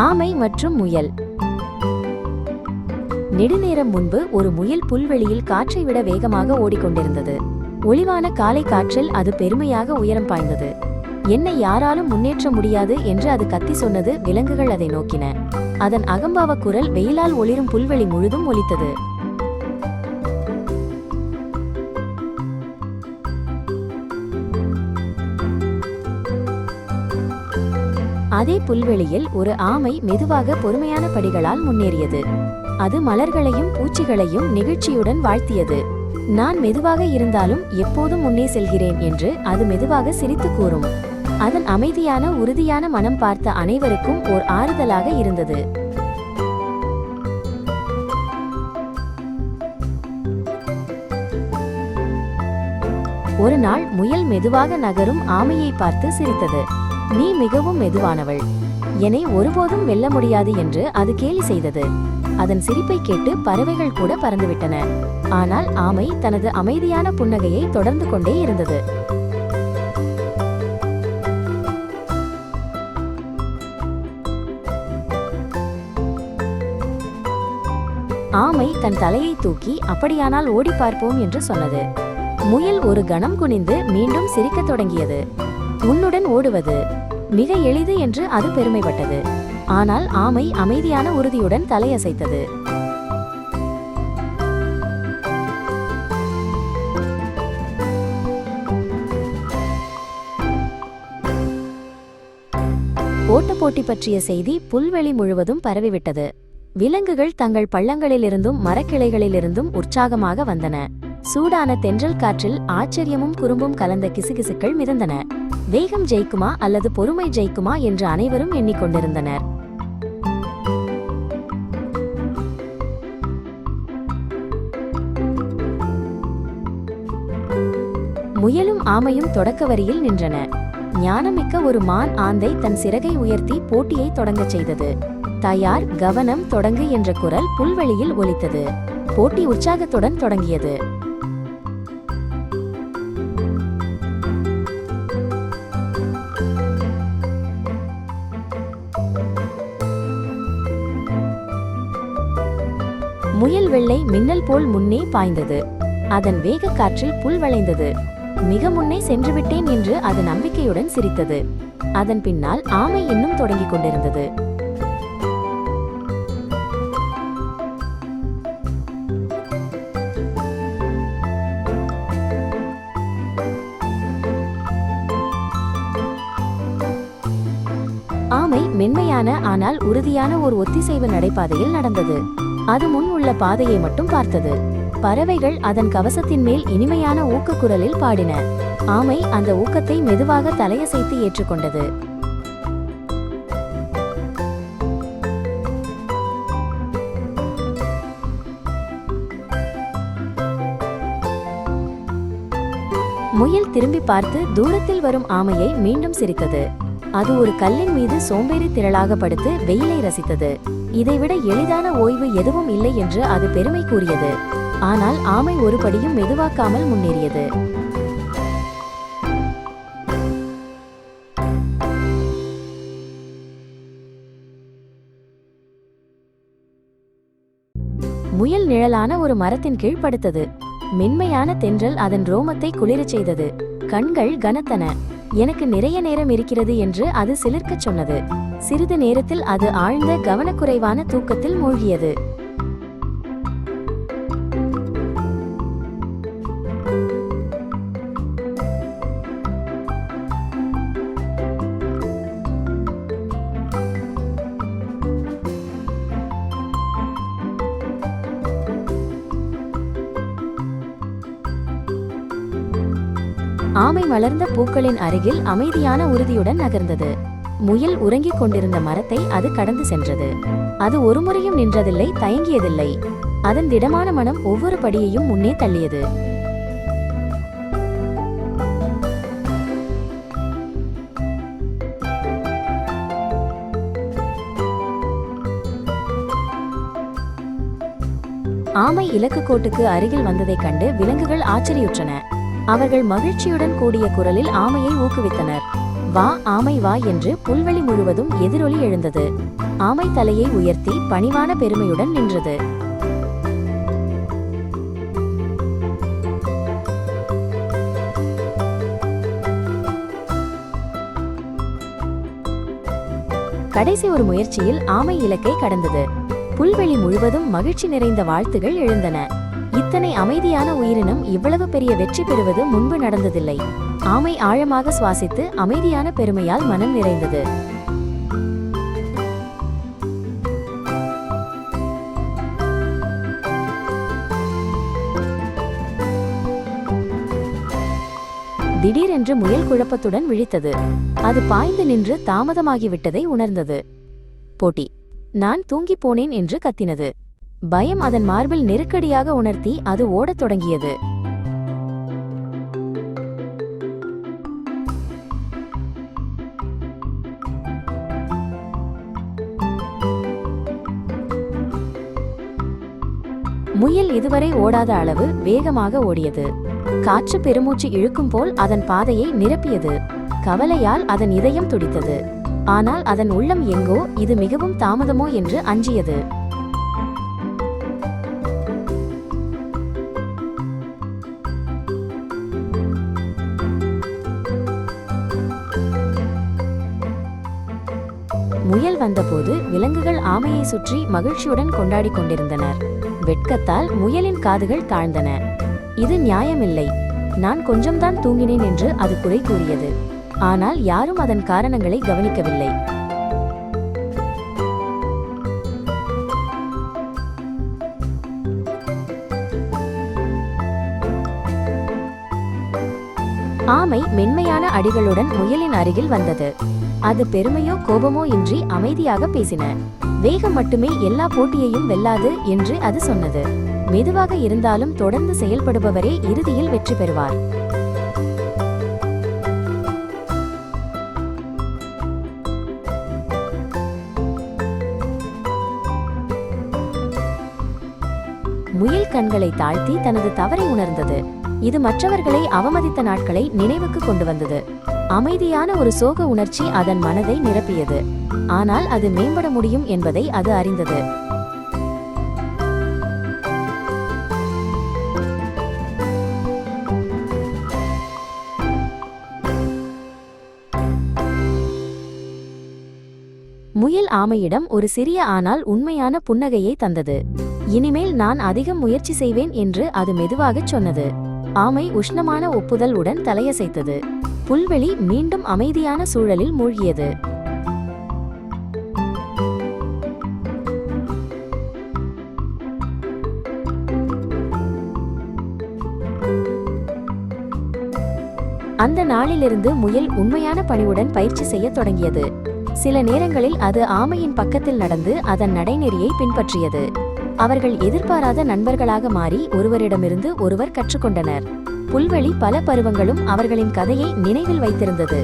ஆமை மற்றும் முயல். நெடுநேரம் முன்பு ஒரு முயல் புல்வெளியில் காற்றை விட வேகமாக ஓடிக்கொண்டிருந்தது. ஒளிவான காலை காற்றில் அது பெருமையாக உயரம் பாய்ந்தது. என்னை யாராலும் முன்னேற்ற முடியாது என்று அது கத்தி சொன்னது விலங்குகள் அதை நோக்கின. அதன் அகம்பாவ குரல் வெயிலால் ஒளிரும் புல்வெளி முழுதும் ஒலித்தது. அதே புல்வெளியில் ஒரு ஆமை மெதுவாக பொறுமையான படிகளால் முன்னேறியது. அது மலர்களையும் பூச்சிகளையும் நெகிழ்ச்சியுடன் வாழ்த்தியது. நான் மெதுவாக இருந்தாலும் எப்போதும் முன்னே செல்கிறேன் என்று அது மெதுவாக சிரித்து கூறும். அதன் அமைதியான உறுதியான மனம் பார்த்த அனைவருக்கும் ஓர் ஆறுதலாக இருந்தது. ஒரு நாள் முயல் மெதுவாக நகரும் ஆமையை பார்த்து சிரித்தது. நீ மிகவும் மெதுவானவள். என்னை ஒருபோதும் வெல்ல முடியாது என்று அது கேலி செய்தது. அதன் சிரிப்பை கேட்டு பறவைகள் கூட பறந்துவிட்டன. ஆனால் ஆமை தனது அமைதியான புன்னகையை தொடர்ந்து கொண்டே இருந்தது. ஆமை தன் தலையை தூக்கி அப்படியானால் ஓடி பார்ப்போம் என்று சொன்னது. முயல் ஒரு கணம் குனிந்து மீண்டும் சிரிக்கத் தொடங்கியது. உன்னுடன் ஓடுவது மிக எளிது என்று அது பெருமைப்பட்டது. ஆனால் ஆமை அமைதியான உறுதியுடன் தலையசைத்தது. ஓட்டப்போட்டி பற்றிய செய்தி புல்வெளி முழுவதும் பரவிவிட்டது. விலங்குகள் தங்கள் பள்ளங்களிலிருந்தும் மரக்கிளைகளிலிருந்தும் உற்சாகமாக வந்தன. சூடான தென்றல் காற்றில் ஆச்சரியமும் குறும்பும் கலந்த கிசுகிசுக்கள் மிதந்தன. வேகம் ஜெயிக்குமா அல்லது பொறுமை ஜெயிக்குமா என்று அனைவரும் எண்ணிக்கொண்டிருந்தனர். முயலும் ஆமையும் தொடக்க வரியில் நின்றன. ஞானமிக்க ஒரு மான் ஆந்தை தன் சிறகை உயர்த்தி போட்டியை தொடங்கச் செய்தது. தயார் கவனம் தொடங்கு என்ற குரல் புல்வெளியில் ஒலித்தது. போட்டி உற்சாகத்துடன் தொடங்கியது. முயல் வெள்ளை மின்னல் போல் முன்னே பாய்ந்தது. அதன் வேக காற்றில் புல் வளைந்தது. மிக முன்னே சென்றுவிட்டேன் என்று அது நம்பிக்கையுடன் சிரித்தது. அதன் பின்னால் ஆமை இன்னும் தொடங்கிக் கொண்டிருந்தது. ஆமை மென்மையான ஆனால் உறுதியான ஒரு ஒத்திசைவு நடைபாதையில் நடந்தது. அது முன் உள்ள பாதையை மட்டும் பார்த்தது. பறவைகள் அதன் கவசத்தின் மேல் இனிமையான ஊக்கக்குரலில் பாடின. ஆமை அந்த ஊக்கத்தை மெதுவாக தலையசைத்து ஏற்றுக்கொண்டது. முயல் திரும்பி பார்த்து தூரத்தில் வரும் ஆமையை மீண்டும் சிரித்தது. அது ஒரு கல்லின் மீது சோம்பேறி திரளாக படுத்து வெயிலை ரசித்தது. இதைவிட எளிதான ஓய்வு எதுவும் இல்லை என்று அது பெருமை கூறியது. ஆனால் ஆமை ஒரு படியும் மெதுவாக்காமல் முன்னேறியது. முயல் நிழலான ஒரு மரத்தின் கீழ் படுத்தது. மென்மையான தென்றல் அதன் ரோமத்தை குளிரச் செய்தது. கண்கள் கனத்தன. எனக்கு நிறைய நேரம் இருக்கிறது என்று அது சிலிர்க்கச் சொன்னது. சிறிது நேரத்தில் அது ஆழ்ந்த கவனக்குறைவான தூக்கத்தில் மூழ்கியது. ஆமை மலர்ந்த பூக்களின் அருகில் அமைதியான உறுதியுடன் நகர்ந்தது. முயல் உறங்கிக் கொண்டிருந்த மரத்தை அது கடந்து சென்றது. அது ஒருமுறையும் நின்றதில்லை தயங்கியதில்லை. அதன் திடமான மனம் ஒவ்வொரு படியையும் முன்னே தள்ளியது. ஆமை இலக்கு கோட்டுக்கு அருகில் வந்ததைக் கண்டு விலங்குகள் ஆச்சரியுற்றன அவர்கள் மகிழ்ச்சியுடன் கூடிய குரலில் ஆமையை ஊக்குவித்தனர். வா ஆமை வா என்று புல்வெளி முழுவதும் எதிரொலி எழுந்தது. ஆமை தலையை உயர்த்தி பணிவான பெருமையுடன் நின்றது. கடைசி ஒரு முயற்சியில் ஆமை இலக்கை கடந்தது. புல்வெளி முழுவதும் மகிழ்ச்சி நிறைந்த வாழ்த்துகள் எழுந்தன. இத்தனை அமைதியான உயிரினம் இவ்வளவு பெரிய வெற்றி பெறுவது முன்பு நடந்ததில்லை. ஆமை ஆழமாக சுவாசித்து அமைதியான பெருமையால் மனம் நிறைந்தது. திடீரென்று முயல் குழப்பத்துடன் விழித்தது. அது பாய்ந்து நின்று தாமதமாகிவிட்டதை உணர்ந்தது. போட்டி நான் தூங்கிப் போனேன் என்று கத்தினது. பயம் அதன் மார்பில் நெருக்கடியாக உணர்த்தி அது ஓடத் தொடங்கியது. முயல் இதுவரை ஓடாத அளவு வேகமாக ஓடியது. காற்று பெருமூச்சு இழுக்கும் போல் அதன் பாதையை நிரப்பியது. கவலையால் அதன் இதயம் துடித்தது. ஆனால் அதன் உள்ளம் எங்கோ இது மிகவும் தாமதமோ என்று அஞ்சியது. முயல் வந்தபோது விலங்குகள் ஆமையை சுற்றி மகிழ்ச்சியுடன் கொண்டாடிக் கொண்டிருந்தனர். வெட்கத்தால் முயலின் காதுகள் தாழ்ந்தன. இது நியாயமில்லை. நான் கொஞ்சம்தான் தூங்கினேன் என்று அது குறை கூறியது. ஆனால் யாரும் அதன் காரணங்களை கவனிக்கவில்லை. ஆமை மென்மையான அடிகளுடன் முயலின் அருகில் வந்தது. அது பெருமையோ கோபமோ இன்றி அமைதியாக பேசின. வேகம் மட்டுமே எல்லா போட்டியையும் வெல்லாது என்று அது சொன்னது. மெதுவாக இருந்தாலும் தொடர்ந்து செயல்படுபவரே இறுதியில் வெற்றி பெறுவார். முயல் கண்களை தாழ்த்தி தனது தவறை உணர்ந்தது. இது மற்றவர்களை அவமதித்த நாட்களை நினைவுக்கு கொண்டு வந்தது. அமைதியான ஒரு சோக உணர்ச்சி அதன் மனதை நிரப்பியது. ஆனால் அது மேம்பட முடியும் என்பதை அது அறிந்தது. முயல் ஆமையிடம் ஒரு சிறிய ஆனால் உண்மையான புன்னகையை தந்தது. இனிமேல் நான் அதிகம் முயற்சி செய்வேன் என்று அது மெதுவாகச் சொன்னது. ஆமை உஷ்ணமான ஒப்புதல் உடன் தலையசைத்தது. புல்வெளி மீண்டும் அமைதியான சூழலில் மூழ்கியது. அந்த நாளிலிருந்து முயல் உண்மையான பணிவுடன் பயிற்சி செய்ய தொடங்கியது. சில நேரங்களில் அது ஆமையின் பக்கத்தில் நடந்து அதன் நடைநெறியை பின்பற்றியது. அவர்கள் எதிர்பாராத நண்பர்களாக மாறி ஒருவரிடமிருந்து ஒருவர் கற்றுக்கொண்டனர். புல்வெளி பல பருவங்களும் அவர்களின் கதையை நினைவில் வைத்திருந்தது.